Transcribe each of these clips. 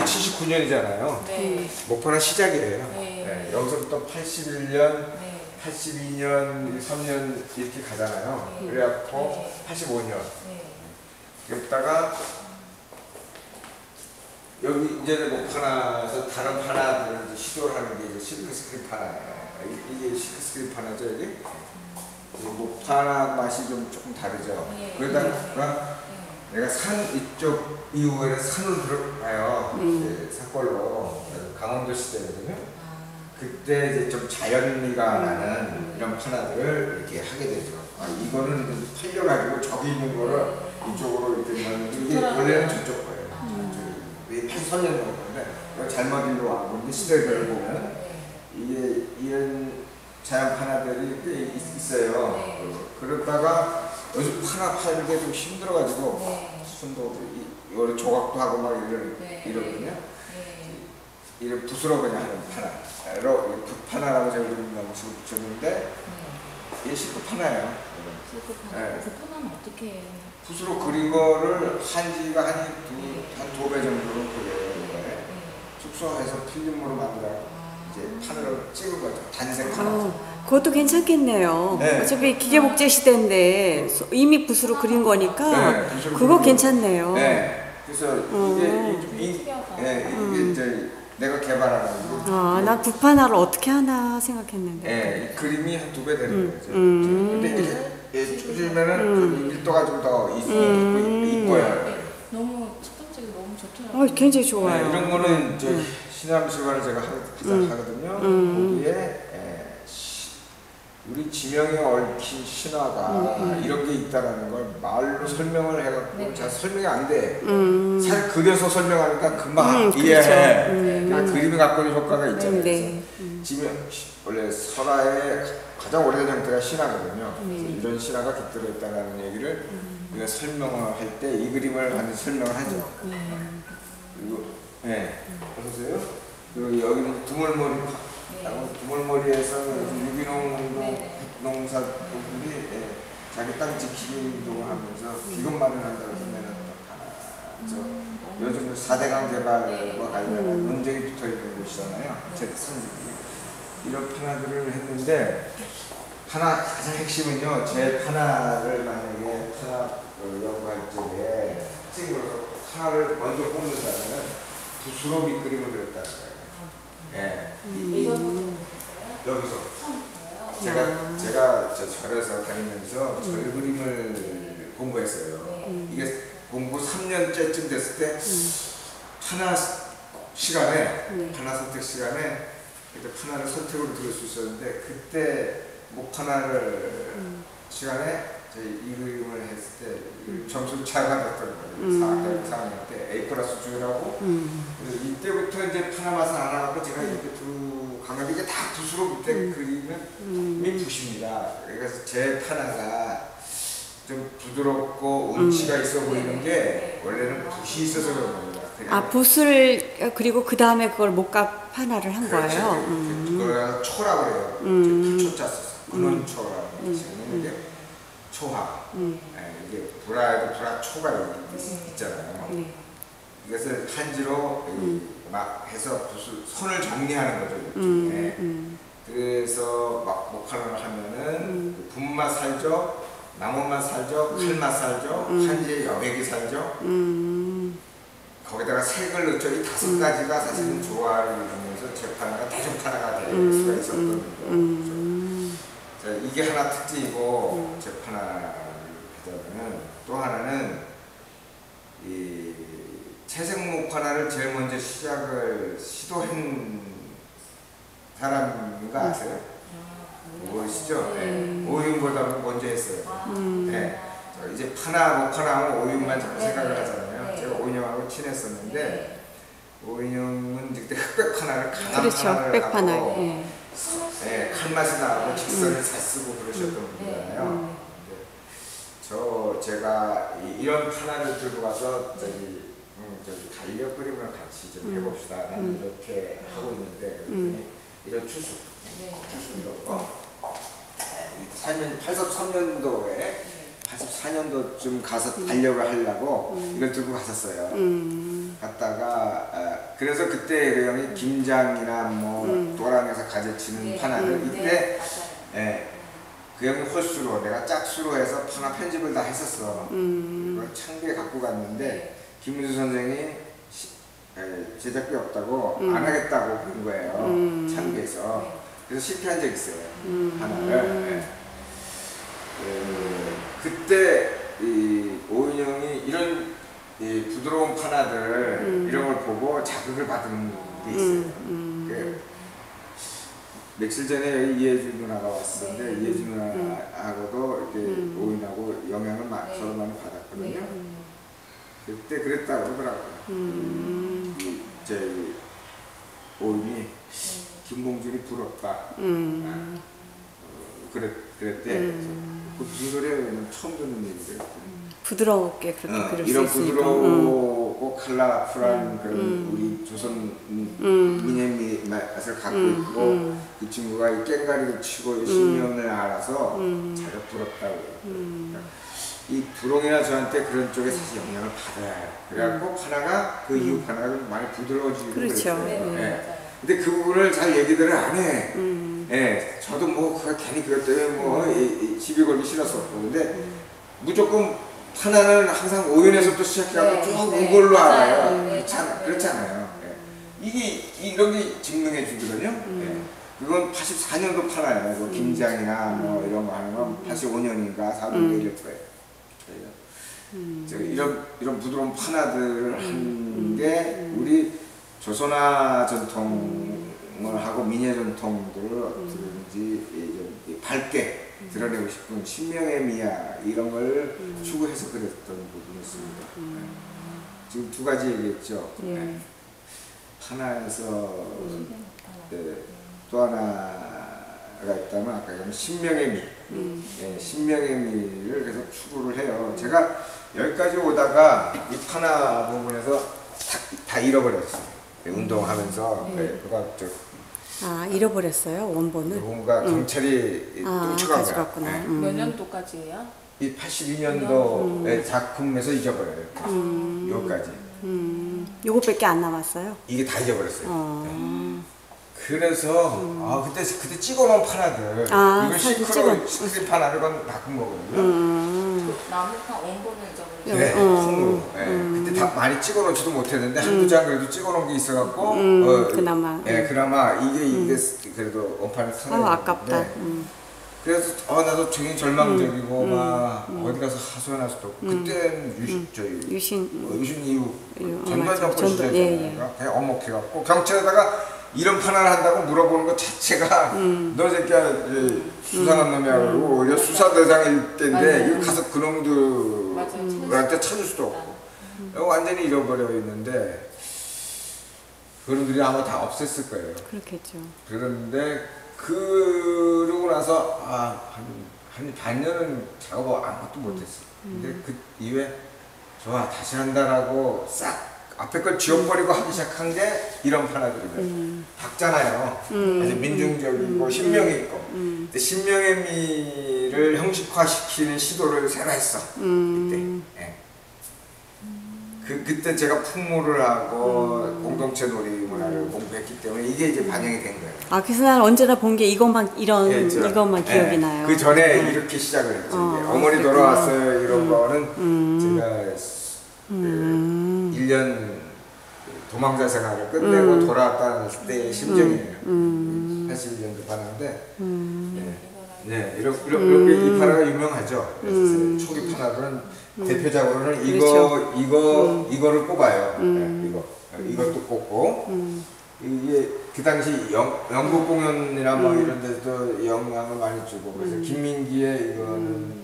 이게 79년이잖아요. 네. 목포는 시작이에요. 네. 네, 여기서부터 81년, 네. 82년, 3년 이렇게 가잖아요. 네. 그래갖고 네. 85년. 네. 여기다가 여기 이제 목파나에서 다른 파나들을 시도를 하는 게 이제 실크 스크린 파나예요. 이- 이게 실크 스크린 파나죠, 여기? 이 목파나 맛이 좀 조금 다르죠. 네. 그러다가 내가 산 이쪽 이후에는 산으로 들어가요. 음. 이제 산골로 강원도 시대거든요. 아, 그때 이제 좀 자연미가 나는 이런 파나들을 이렇게 하게 되죠. 아, 이거는 팔려가지고 저기 있는 거를 이쪽으로 이렇게 넣는 이게 원래는 저쪽 거예요. 저기 83년 정도인데 이거 잘못 일로 와고 근데 시대를 보면 네. 이게 이런 자연 파나들이 꽤 있- 있어요. 네. 그러다가 요즘 파나 파는 게 좀 힘들어가지고 네. 손도 이- 이거를 조각도 하고 막 이런 네. 이러거든요. 네. 이런 붓으로 그냥 하는 파나로 붓파나라고 제가 이름 명칭을 붙였는데 네. 이게 실크 파나예요. 네. 그 판은 어떻게 해요? 붓으로 그린 거를 한지가 한두한 두 배 정도로 그려요. 네. 축소해서 필름으로 만들어 아. 이제 판으로 찍은 거죠. 단색 파나. 어, 그것도 괜찮겠네요. 네. 어차피 기계복제 시대인데 소- 이미 붓으로 그린 거니까 네, 붓으로 그거 그린 괜찮네요. 네. 그래서 이게 음. 이, 이, 특이하다. 예, 이게 이제 내가 개발한 거. 아, 난 붓판화를 어떻게 하나 생각했는데. 예, 이 그림이 한 두 배 되는 음, 거죠. 음. 근데 이게 예, 쪼지면은 좀 밀도가 좀더 음. 이뻐요. 네. 너무 첫 번째가 너무 좋더라고요. 어, 굉장히 좋아요. 네, 이런 거는 저 음. 신암술관을 제가 하, 하- 음. 하거든요. 음. 거기에 예, 시- 우리 지명에 얽힌 신화가 음, 이런 게 있다라는 걸 말로 설명을 해갖고 네. 잘 설명이 안 돼. 음. 잘 그려서 설명하니까 금방 음, 이해해. 그렇죠. 음. 그러니까 그림이 갖고 있는 효과가 있잖아요. 음, 네. 음. 지명 원래 설화의 가장 오래된 형태가 신화거든요. 네. 이런 신화가 깃들었다는 얘기를 우리가 설명을 할 때 이 그림을 하는 설명을 하죠. 네. 그리고 네, 보세요. 그리고 여기는 두물머리 하고 두물머리에서 유기농 네. 농사 분들이 예, 자기 땅 지키기 운동하면서 기금 마련한다고 하면은 저 요즘 4대강 개발과 관련한 논쟁이 붙어 있는 곳이잖아요. 제 선생님이 이런 판화들을 했는데 판화 가장 핵심은요. 제 판화를 만약에 판화 그 연구할 적에 찍으로서 판화를 먼저 뽑는다면 붓으로 밑그림을 그렸다는 거예요. 예. 이거 여기서? 제가 제가 저 절에서 다니면서 절 그림을 공부했어요. 네. 이게 공부 3년째쯤 됐을 때 하나 시간에 네. 하나 선택 시간에 그때 하나를 선택으로 들을 수 있었는데 그때 목 하나를 시간에 저희 이 그림을 했을 때 점수 잘 받았던 거예요. 음. 4학년 4학년 때 A 플러스 주라고 음. 그래서 이때부터 이제 파나 맛을 알아갖고 제가 이렇게 두 강아지 이게 다 붓으로 밑에 그리면 음. 이 붓입니다. 그래서 제 파나가 좀 부드럽고 운치가 있어 보이는 게 원래는 붓이 있어서 그런 겁니다. 그냥 아, 붓을 그리고 그 다음에 그걸 목각 판화를 한 그렇죠. 거예요. 그- 음. 초라 그래요. 음. 초자 썼어. 근원초라는 지금 이게 초화. 음. 예, 이게 불화에도 불화 초가 있- 있잖아요. 네. 이것을 한지로 이막 해서 손을 정리하는 거죠. 음. 예. 음. 그래서 막 목화를 하면은 음. 그 분맛 살죠, 나무맛 살죠, 칼맛 살죠, 음. 한지의 여백이 살죠. 음. 거기다가 색을 넣죠. 이 다섯 가지가 사실은 조화를 이루면서 재판화가 대중판화가 될 음. 수가 있었던 거죠. 음. 자, 이게 하나 특징이고 재판화를 하자면은 또 하나는 이 채색 목화를 제일 먼저 시작을 시도한 사람인가 아세요? 무엇이죠? 네. 오윤보다 먼저 했어요. 음. 네. 저 이제 파나 목파나 하면 오윤만 자꾸 네, 생각을 네. 하잖아요. 네. 제가 오윤형하고 친했었는데 네. 오윤형은 그때 흑백 파나를 강한 그렇죠. 파나를 예. 네, 칼맛이 나고 직선을 잘 쓰고 그러셨던 분이잖아요. 음. 근데 저 제가 이, 런 판화를 들고 가서 저기 음, 저기 달력 그림을 같이 좀 음. 해봅시다. 나는 음. 이렇게 하고 있는데 음. 이런 추수 네. 추수 이런 거 8년 83년도에 84년도쯤 가서 달력을 하려고 이걸 들고 갔었어요. 음. 갔다가 아, 그래서 그때 그 형이 김장이나 뭐 음. 도랑에서 가재치는 네. 판화를 음. 이때 네. 예, 그 형이 홀수로 내가 짝수로 해서 판화 편집을 다 했었어. 음. 그걸 창비에 갖고 갔는데 네. 김은수 선생이 시- 에, 제작비 없다고 음. 안 하겠다고 그런 거예요. 음. 창비에서. 네. 그래서 실패한 적 있어요. 음. 하나를. 예. 그, 그때 이 오인영이 이런 이 부드러운 판화들 음. 이런 걸 보고 자극을 받은 게 있어요. 음. 음. 그 며칠 전에 이혜주 누나가 왔었는데 네. 이혜주 누나하고도 이렇게 음. 오인하고 영향을 마- 네. 서로 많이 받았거든요. 네. 그때 그랬다고 그러더라고요. 음. 이, 제 오인이 김봉준이 부럽다. 음. 어, 그랬, 그랬대. 음. 그 소리야? 처음 듣는 얘기를. 부드럽게 그렇게 어, 그릴 수 이런 있으니까. 음. 부드럽고 컬러풀한 그런 음. 우리 조선 음. 민의 맛을 갖고 음. 있고 음. 이 친구가 이 깽가리를 치고 이 신명을 알아서 음. 자기가 부럽다고 음. 그러니까 이 두롱이나 저한테 그런 쪽에 사실 영향을 받아야 해요. 그래갖고 파나가 그 이후 파나가 좀 많이 부드러워지고 음. 그렇죠. 그랬어요. 네, 음. 네, 예. 근데 그 부분을 잘 얘기들을 안 해. 음. 예, 저도 뭐 그거 괜히 그것 때문에 뭐 이- 이 시비 걸기 싫었었고 근데 음. 무조건 하나는 항상 오연에서부터 시작해갖고 네, 쭉 네, 맞아요. 알아요. 네, 그렇지, 않, 맞아요. 그렇지 않아요. 예. 이게 이런 게 증명해 주거든요. 음. 예. 그건 84년도 파나요. 뭐 김장이나 뭐 이런 거 하는 건 85년인가 4년도 음. 이럴 거예요. 음. 저 이런 이런 부드러운 판화들을 한 음. 게 우리 조선화 전통 을 하고 민예 전통들을 어떻게든지 이- 좀 이- 밝게 드러내고 싶은 신명의 미야 이런 걸 추구해서 그랬던 부분이 있습니다. 네. 지금 두 가지 얘기했죠. 예. 네. 하나에서 네, 또 하나가 있다면 아까 얘기한 신명의 미. 음. 예, 신명의 미를 계속 추구를 해요. 제가 여기까지 오다가 이 파나 부분에서 다, 다 잃어버렸어요. 예, 운동하면서 네. 예, 그가 저 아 잃어버렸어요 원본을. 뭔가 경찰이 아 쫓아간 가져갔구나. 거야. 예. 음. 몇 년도까지예요? 이 82년도의 작품에서 잊어버려요. 음. 여기까지 음. 요거밖에 안 남았어요. 이게 다 잊어버렸어요. 어. 그래서 아 그때 그때 찍어놓은 파나들 아, 사진 시크로. 시크릿 파나를 건 바꾼 거거든요. 음. 나무판 원본을 잊어버리죠. 네, 어, 통으로. 예, 음. 그때 다 많이 찍어놓지도 못했는데 한두 장 그래도 찍어놓은 게 있어갖고 음, 어, 그나마. 예, 그나마 이게 이게 그래도 원판을 아 타는 아깝다. 건데 음. 그래서 어 나도 되게 절망적이고 막 어디 가서 하소연할 수도 없고 그때는 유신 저희 유신. 어, 유신 이후 유- 어, 전두- 시절에 예, 예. 그냥 엄목해갖고 경찰에다가 이런 판단을 한다고 물어보는 것 자체가 음. 너 새끼야 이 수상한 놈이야 그러고 오히려 수사대장일 때인데 맞아요. 이거 가서 맞아요. 그놈들한테 찾을 수도 없고 완전히 잃어버려 있는데 그놈들이 아마 다 없앴을 거예요. 그렇겠죠. 그런데 그러고 나서 아, 한, 한 반년은 작업을 아무것도 못했어. 근데 음. 그 이후에 좋아 다시 한다라고 싹 앞에 걸 지워버리고 하기 시작한 게 이런 판화들이에요. 음. 박잖아요. 음. 아주 민중적이고 신명이 있고. 음. 근데 신명의 미를 형식화시키는 시도를 새로 했어. 음. 그때. 예. 그 그때 제가 풍물을 하고 음. 공동체 놀이 문화를 공부했기 때문에 이게 이제 반영이 된 거예요. 아 그래서 난 언제나 본 게 이것만 이런 예, 저- 이것만 예, 기억이 나요. 그 전에 네. 이렇게 시작을 했죠. 어, 그랬구나. 돌아왔어요 이런 거는 음. 제가 음. 1년 도망자 생활을 끝내고 음. 돌아왔다는 때의 심정이에요. 음. 81년도 반하인데 음. 네, 네 이렇게, 이렇게 이 파라가 유명하죠. 그래서 음. 초기 파라는 대표작으로는 이거 그렇죠. 이거 이거를 꼽아요. 음. 네, 이거 이것도 꼽고 음. 이게 그 당시 영, 영국 공연이나 뭐 음. 이런 데도 영향을 많이 주고 그래서 김민기의 이거는 음.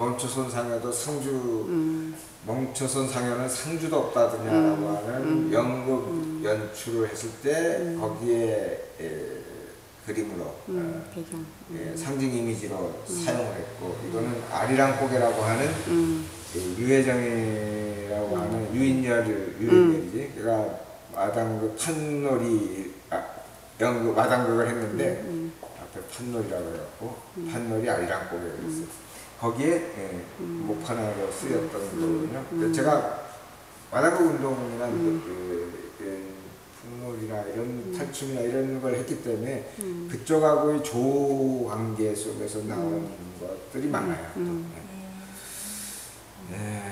멈춰선 상여도 상주 음. 멈춰선 상여는 상주도 없다더냐라고 하는 연극 연출을 했을 때 거기에 에, 그림으로 음. 어. 예, 상징 이미지로 사용을 했고 이거는 아리랑 고개라고 하는 음. 그 유해정이라고 하는 유인열 유인열이지 그가 마당극 판놀이 아, 연극 마당극을 했는데 음. 앞에 판놀이라고 해갖고 판놀이 아리랑 고개를 했어요. 거기에 예, 목판화로 쓰였던 거거든요. 근데 제가 와다구 운동이나 그, 그 풍물이나 이런 탈춤이나 이런 걸 했기 때문에 그쪽하고의 조 관계 속에서 나오는 것들이 많아요. 또. 네. 네,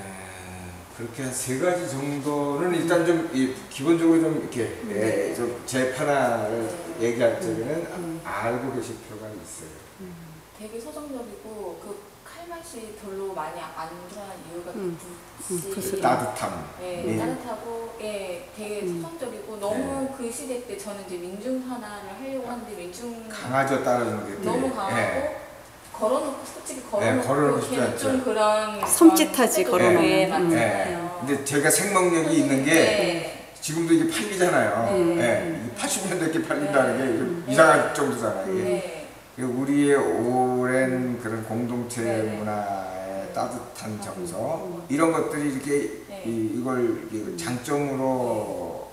그렇게 한 세 가지 정도는 일단 좀 이, 기본적으로 좀 이렇게 예, 좀제 하나를 얘기할 적에는 아- 알고 계실 필요가 있어요. 되게 서정적이고 그 칼맛이 별로 많이 안 들어간 이유가 음. 그 음, 따뜻함. 예, 예. 따뜻하고 예, 되게 음. 서정적이고 너무 그 시대 때 저는 이제 민중화를 하려고 하는데 민중 강하죠 따르는 게. 너무 강하고 예. 걸어놓고 솔직히 걸어놓고 걸어놓고 싶지 걔는 않죠. 좀 그런 섬찟하지, 걸어놓으면. 예, 음. 맞잖아요. 근데 제가 생명력이 있는 게 네. 지금도 이게 팔리잖아요. 네. 예. 80년대 이렇게 팔린다는 게 이게 이상할 정도잖아요. 네. 우리의 오랜 그런 공동체 네, 네. 문화의 따뜻한 정서 이런 것들이 이렇게 네. 이, 이걸 이게 장점으로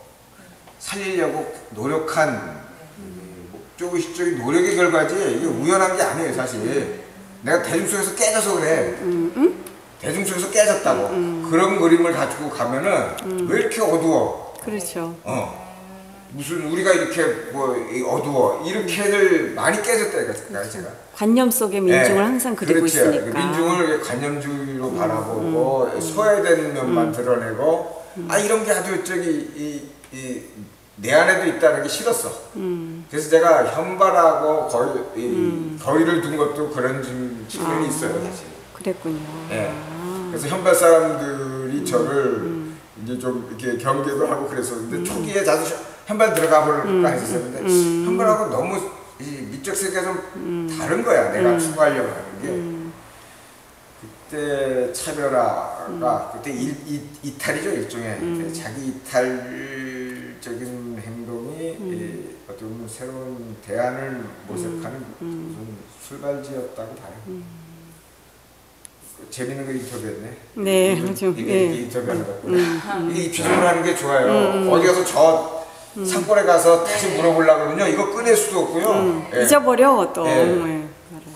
살리려고 노력한 이 목적의 시적인 노력의 결과지 이게 우연한 게 아니에요 사실. 내가 대중 속에서 깨져서 그래. 대중 속에서 깨졌다고. 그런 그림을 가지고 가면은 왜 이렇게 어두워? 그렇죠. 어. 무슨 우리가 이렇게 뭐이 어두워 이렇게를 많이 깨졌다 니까 제가. 관념 속의 민중을 예, 항상 그리고 그렇죠. 있으니까. 민중을 이렇게 관념주의로 바라보고 소외된 면만 드러내고 아 이런 게 아주 저기 이, 이 내 안에도 있다는 게 싫었어. 음. 그래서 제가 현발하고 거리, 이, 거리를 둔 것도 그런 좀 측면이 있어요 사실. 그랬군요. 예. 아. 그래서 현발 사람들이 저를 이제 좀 이렇게 경계도 하고 그랬었는데 초기에 자주 현발 들어가 볼까 했었는데 현발하고 너무 이 미적 세계가 좀 다른 거야 내가 추구하려고 하는 게. 그때 차별화가 그때 일, 이, 이탈이죠 일종의. 자기 이탈적인 행동이 이, 어떻게 보면 새로운 대안을 모색하는 무슨 출발지였다고 봐요. 그 재밌는 거 인터뷰했네. 네, 이게, 아주, 이게 예. 이렇게 인터뷰하는 거구나. 이게 입시적으로 하는 게 좋아요. 어디 가서 저 상권에 가서 다시 물어보려고 그러면요. 이거 꺼낼 수도 없고요. 예. 잊어버려 또. 예. 예.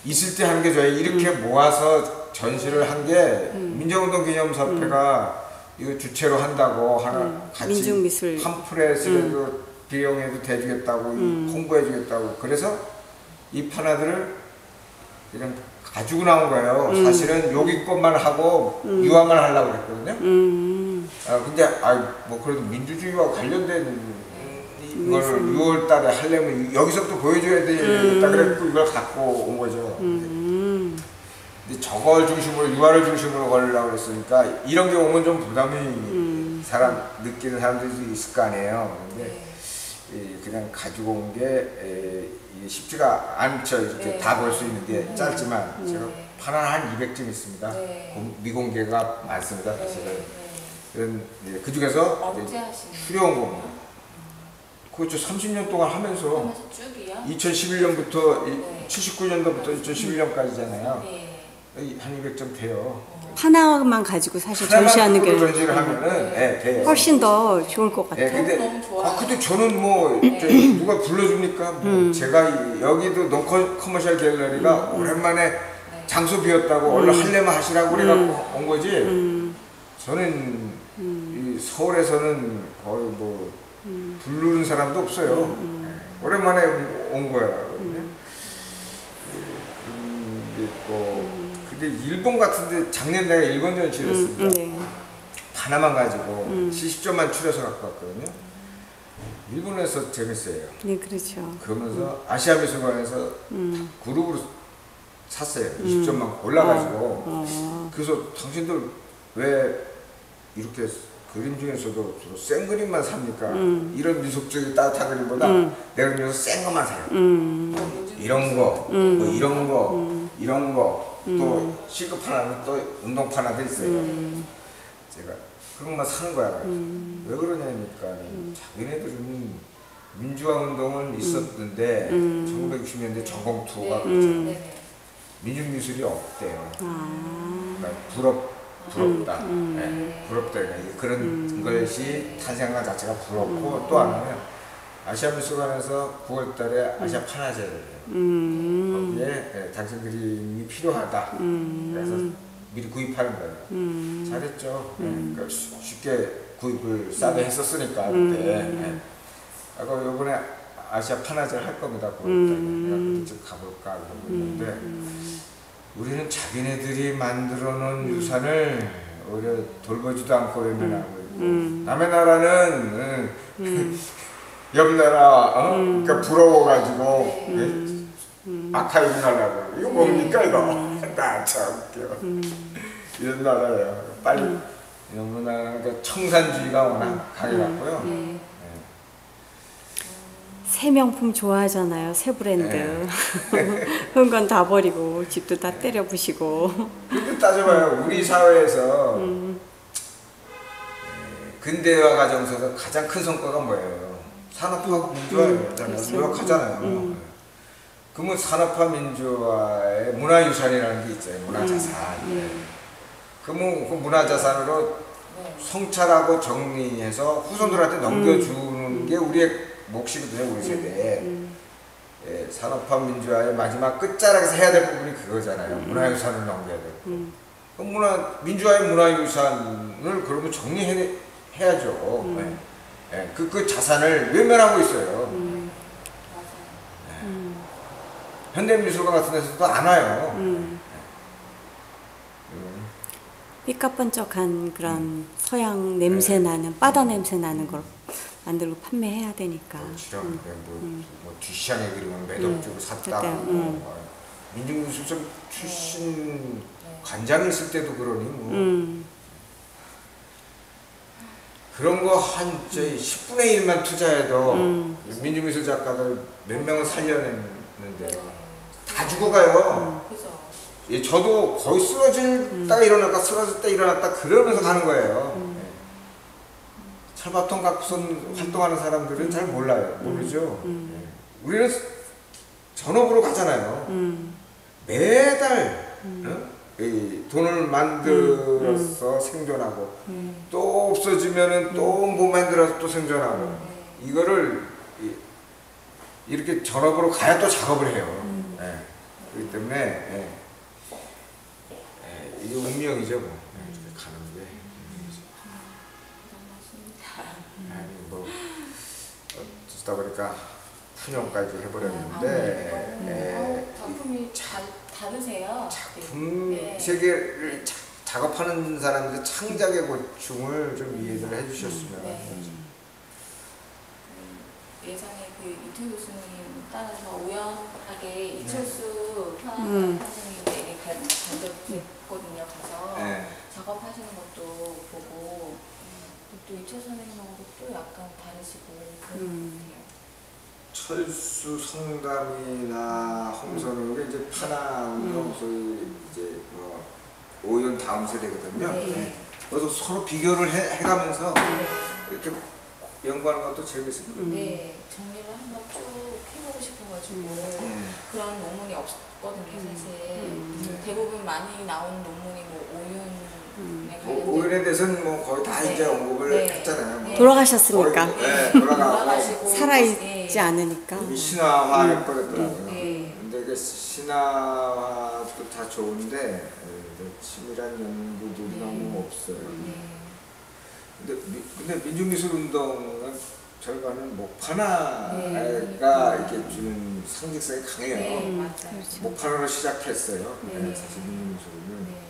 있을 때 하는 게 좋아요. 이렇게 모아서 전시를 한 게 민정운동 기념사업회가 이거 주체로 한다고 하나 같이 민중미술. 팜프렛을 비용에도 대주겠다고 홍보해주겠다고 그래서 이 판화들을 그냥 가지고 나온 거예요. 사실은 여기 것만 하고 유화만 하려고 그랬거든요. 음. 아 근데 아 뭐 그래도 민주주의와 관련된 이걸 6월 달에 하려면 여기서부터 보여줘야 되겠다 그래갖고 이걸 갖고 온 거죠. 음. 근데 저걸 중심으로 유화를 중심으로 걸으려고 그랬으니까 이런 게 오면 좀 부담이 사람 느끼는 사람들이 있을 거 아니에요. 근데 이 그냥 가지고 온 게 쉽지가 않죠. 이렇게 네. 다볼 수 있는 게 짧지만 제가 네. 판한 한 200점 있습니다. 네. 공- 미공개가 많습니다. 네. 사실은. 네. 그런 예, 그 중에서 겁니다. 그렇죠. 30년 동안 하면서 쭉이요? 2011년부터 네. 79년도부터 2011년까지잖아요. 네. 한 200점 돼요. 하나만 가지고 사실 전시하는 게 전시를 하면은 예, 돼요. 훨씬 더 좋을 것 예, 같아요. 근데 너무 좋아요. 아 근데 저는 뭐 네. 저 누가 불러줍니까? 뭐 음. 제가 이- 여기도 non 커머셜 갤러리가 오랜만에 네. 장소 비었다고 얼른 하려면 하시라고 그래갖고 온 거지. 음. 저는 이 서울에서는 거의 뭐 부르는 사람도 없어요. 예, 오랜만에 온 거야. 근데 음, 이게 또 근데 일본 같은데 작년 내가 일본 전시를 음, 했습니다. 음, 네. 하나만 가지고 70점만 추려서 갖고 왔거든요. 일본에서 재밌어요. 네, 그렇죠. 그러면서 아시아 미술관에서 음. 그룹으로 샀어요. 20점만 골라가지고. 어. 그래서 당신들 왜 이렇게 그림 중에서도 주로 센 그림만 삽니까? 이런 미속적인 따뜻한 그림보다 내가 그래서 센 것만 사요. 음. 뭐 요즘 이런 거, 뭐 이런 거, 이런 거, 또 시급 하나는 또 운동판 하나도 있어요. 제가 그런 것만 사는 거야. 왜 그러냐니까 자기네들은 민주화 운동은 있었는데 1960년대 전공 투어가 그렇죠. 네네. 민중미술이 없대요. 아. 그러니까 부럽, 부럽다. 예, 부럽다. 그러니까 그런 것이 탄생한 자체가 부럽고 또 하나는 아시아 미술관에서 9월 달에 아시아 판화제를 해요. 음. 거기에 예, 당신 그림이 필요하다. 그래서 미리 구입하는 거예요. 음. 잘했죠. 예, 그러니까 쉬- 쉽게 구입을 싸게 했었으니까 그때. 음. 예. 아까 요번에 아시아 파나제를 할 겁니다. 음. 내가 그때 좀 가볼까 하고 있는데 우리는 자기네들이 만들어 놓은 유산을 오히려 돌보지도 않고 외면하고 있고 음. 남의 나라는 응, 음. 옆 나라 어? 그러니까 부러워가지고 네. 예? 음. 아카이브 하려고 이거 뭡니까 이거 나참 웃겨 음. 이런 나라예요 빨리 너무 나라는 그 청산주의가 워낙 강해갖고요 음. 예. 새 명품 좋아하잖아요. 새 브랜드. 네. 흥건 다 버리고 집도 다 때려 부시고. 근데 따져봐요 우리 사회에서 음. 예, 근대화 과정에서 가장 큰 성과가 뭐예요? 산업화 민주화예요. 그렇죠. 노력하잖아요. 음. 그러면 산업화 민주화의 문화유산이라는 게 있어요. 문화자산. 음. 그러면 그 문화자산으로 네. 성찰하고 정리해서 후손들한테 넘겨주는 게 우리의 몫이거든요. 우리 세대에. 음. 예, 산업화 민주화의 마지막 끝자락에서 해야 될 부분이 그거잖아요. 문화유산을 넘겨야 되고. 음. 그 문화 민주화의 문화유산을 그러면 정리해 해야죠. 음. 예. 예, 그, 그 자산을 외면하고 있어요. 음. 음. 현대미술관 같은 데서도 안 와요. 음. 음. 삐까번쩍한 그런 서양 냄새 나는 바다 냄새 나는 걸 만들고 판매해야 되니까. 뭐 지금 음. 뭐, 음. 뭐 뒷시장에 그리면 매덕 주고 샀다고 음. 뭐, 민중미술관 출신 네. 관장이 있을 때도 그러니 뭐 음. 그런 거한 저희 10분의 1만 투자해도 음. 민중미술 작가들 몇 명을 살려냈는데 네. 다 죽어가요. 예, 저도 거의 쓰러질다 일어났다 쓰러졌다 일어났다 그러면서 가는 거예요. 음. 예. 철밥통 갖고선 활동하는 사람들은 잘 몰라요. 모르죠. 음. 예. 우리는 전업으로 가잖아요. 음. 매달 음. 어? 이 돈을 만들어서 생존하고 음. 또 없어지면은 또뭐 만들어서 또 생존하고 네. 이거를 이- 이렇게 전업으로 가야 또 작업을 해요. 음. 예. 그렇기 때문에 예. 예, 이게 운명이죠. 뭐. 어쩌다 보니까 아, 해버렸는데 네. 예, 어, 작품이 다, 다르세요. 작품 네. 세계를 자- 작업하는 사람들 창작의 고충을 좀 이해를 해주셨으면 네. 그 예전에 그 이태 교수님 따라서 우연하게 이철수 음. 선생님에게 간 적이 있거든요. 가서 네. 작업하시는 것도 보고 또 이철수 선생님하고도 또 약간 다르시고 그런 음. 것 같아요. 철수 성담이나 홍선우 이게 이제 파나 운동 소위 이제 뭐 오연 다음 세대거든요. 네. 네. 그래서 서로 비교를 해, 해가면서 네. 이렇게 연구하는 것도 재밌습니다. 음. 네, 정리를 한번 쭉 해보고 싶어가지고 음. 그런 논문이 없거든요, 사실. 음. 대부분 많이 나오는 논문이 뭐 음. 뭐 관련된 오연에 대해서는 뭐 거의 다 네. 이제 언급을 네. 했잖아요. 뭐 네. 돌아가셨으니까 네, 돌아가고 살아있지 네. 않으니까. 이미 신화화 해버렸더라고요. 네. 근데 그 신화화도 다 좋은데 치밀한 연구들이 네. 너무 없어요. 네. 근데, 미, 근데 민중미술 운동은 절반은 목파나가 네. 이렇게 주는 상징성이 강해요. 네, 음. 목파나로 시작했어요. 네. 네, 사실 민중미술은 네.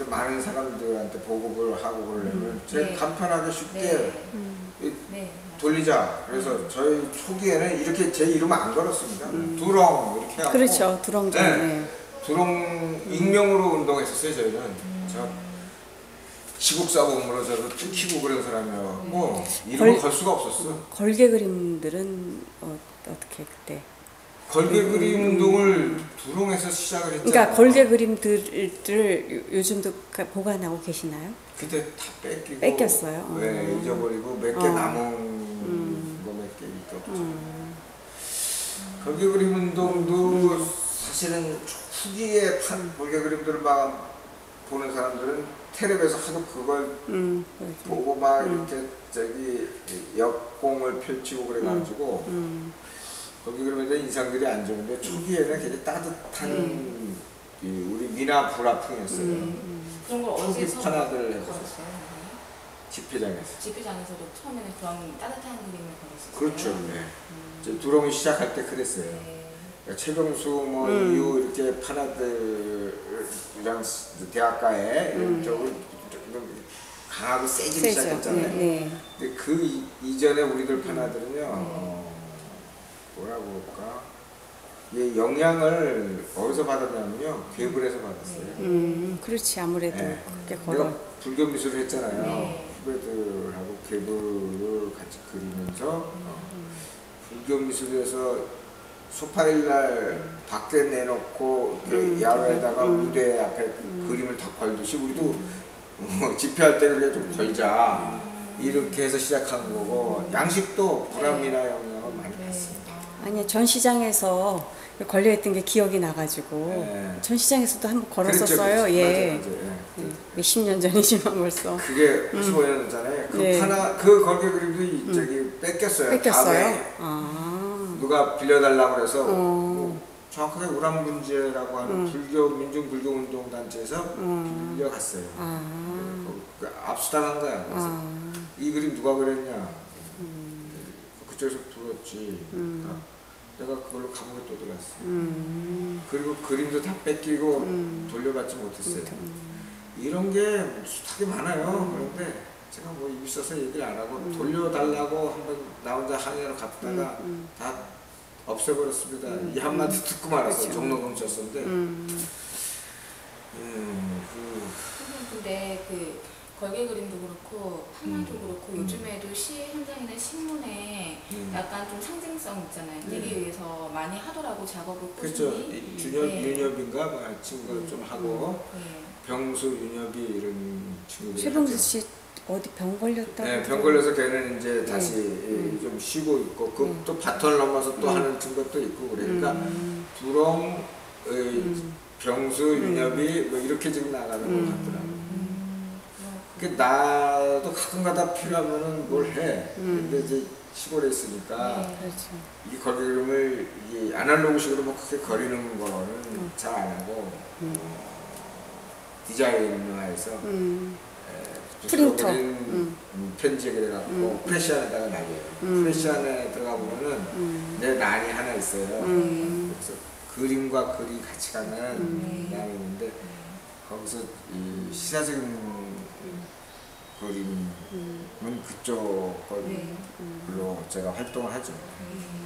그 많은 사람들한테 보급을 하고 그러려면 제일 네. 간편하게 쉽게 네. 음. 이- 네. 돌리자. 그래서 저희 초기에는 이렇게 제 이름 안 걸었습니다. 음. 두렁 이렇게 하고 그렇죠. 두렁전. 네. 네. 두렁 익명으로 운동했었어요 저희는. 음. 저 지국사범으로 저도 뜯기고 그런 사람이요. 뭐 이름을 걸- 걸 수가 없었어. 걸개 그림들은 어, 어떻게 그때? 걸개 그림 운동을 두렁에서 시작을 했잖아요. 그러니까 걸개 그림들을 요- 요즘도 가- 보관하고 계시나요? 그때 다 뺏기고 뺏겼어요? 네, 어. 잊어버리고 몇개 어. 남은 음. 거몇개 있었죠. 음. 걸개 그림 운동도 사실은 후기에 판 걸개 그림들을 막 보는 사람들은 텔레비에서 하도 그걸 음. 그렇죠. 보고 막 음. 이렇게 저기 역공을 펼치고 그래가지고 음. 거기 그러면 인상들이 안 좋은데 초기에는 굉장히 따뜻한 음. 이 우리 미나 불화풍이었어요. 음. 그런 걸 어디서 판화들 해서. 집회장에서. 집회장에서도 처음에는 그런 따뜻한 그림을 그렸었어요. 그렇죠. 네. 음. 저 두렁이 시작할 때 그랬어요. 네. 그러니까 최병수 뭐 음. 이후 이렇게 파나들이랑 대학가에 음. 좀 강하고 세지기. 시작했잖아요. 네, 네. 근데 그 이- 이전에 우리들 파나들은요, 네. 어, 뭐라고 할까? 이 영향을 어디서 받았냐면요, 괴물에서 받았어요. 네. 음, 그렇지 아무래도 네. 걸어. 내가 불교 미술을 했잖아요. 네. 후배들하고 괴물을 같이 그리면서 어, 불교 미술에서 소파일 날 밖에 내놓고 음, 야외에다가 음. 무대 앞에 그림을 다 걸듯이 우리도 어, 집회할 때 그래 좀 걸자 이렇게 해서 시작한 거고 양식도 불암이나 영향을 많이 네. 받습니다. 아. 아니야 전시장에서 걸려있던 게 기억이 나가지고 네. 전시장에서도 한번 걸었었어요. 그랬죠. 예. 맞아요, 맞아요. 예. 몇십 년 전이지만 벌써. 그게 15년 전에 그 네. 하나 그 거기 그림도 이- 저기 뺏겼어요. 뺏겼어요. 아. 누가 빌려달라고 그래서 어. 뭐 정확하게 우람군제라고 하는 음. 불교 민중 불교 운동 단체에서 음. 빌려갔어요. 아. 그 압수당한 거야. 그래서 아. 이 그림 누가 그렸냐? 음. 그쪽에서 불었지. 음. 그러니까 내가 그걸로 감옥에 또 들어갔어. 음. 그리고 그림도 다 뺏기고 음. 돌려받지 못했어요. 음. 이런 게 수탁이 많아요. 그런데 제가 뭐 입 있어서 얘기를 안 하고 돌려달라고 한번 나 혼자 항해로 갔다가 음. 다 없애버렸습니다. 음. 이 한마디 듣고 말았어. 그렇죠. 종로금 쳤었는데. 음. 음. 그, 근데 그 걸개 그림도 그렇고 판화도 음. 그렇고 음. 요즘에도 시 현장이나 신문에 음. 약간 좀 상징성 있잖아요. 네. 내기 위해서 많이 하더라고 작업을 그렇죠. 꾸준히. 이 준엽, 네. 윤엽인가 뭐 친구가 좀 하고 네. 병수, 윤엽이 이런 친구들이 최병수. 씨 어디 병 걸렸다고? 네, 병 걸려서 걔는 이제 네. 다시 음. 좀 쉬고 있고 그 네. 또 바톤을 넘어서 또 음. 하는 친구도 있고 그러니까 음. 두렁, 의 음. 병수, 윤엽이 뭐 이렇게 지금 나가는 음. 것 같더라고. 음. 그 나도 가끔가다 필요하면은 뭘 해. 음. 근데 이제 시골에 있으니까 네. 그렇죠. 이 거리 그림을 이 아날로그식으로 뭐 그렇게 거리는 거는 음. 잘안 하고 음. 어, 디자인화해서 음. 에, 프린터. 음. 음, 편지 그래갖고 음. 프레시안에다가 날려요. 음. 프레시안에 들어가 보면은 음. 내 란이 하나 있어요. 음. 그래서 그림과 글이 같이 가는 음. 란이 있는데 거기서 이 시사적인 그림은 음. 그쪽 걸로 네. 음. 제가 활동을 하죠. 음.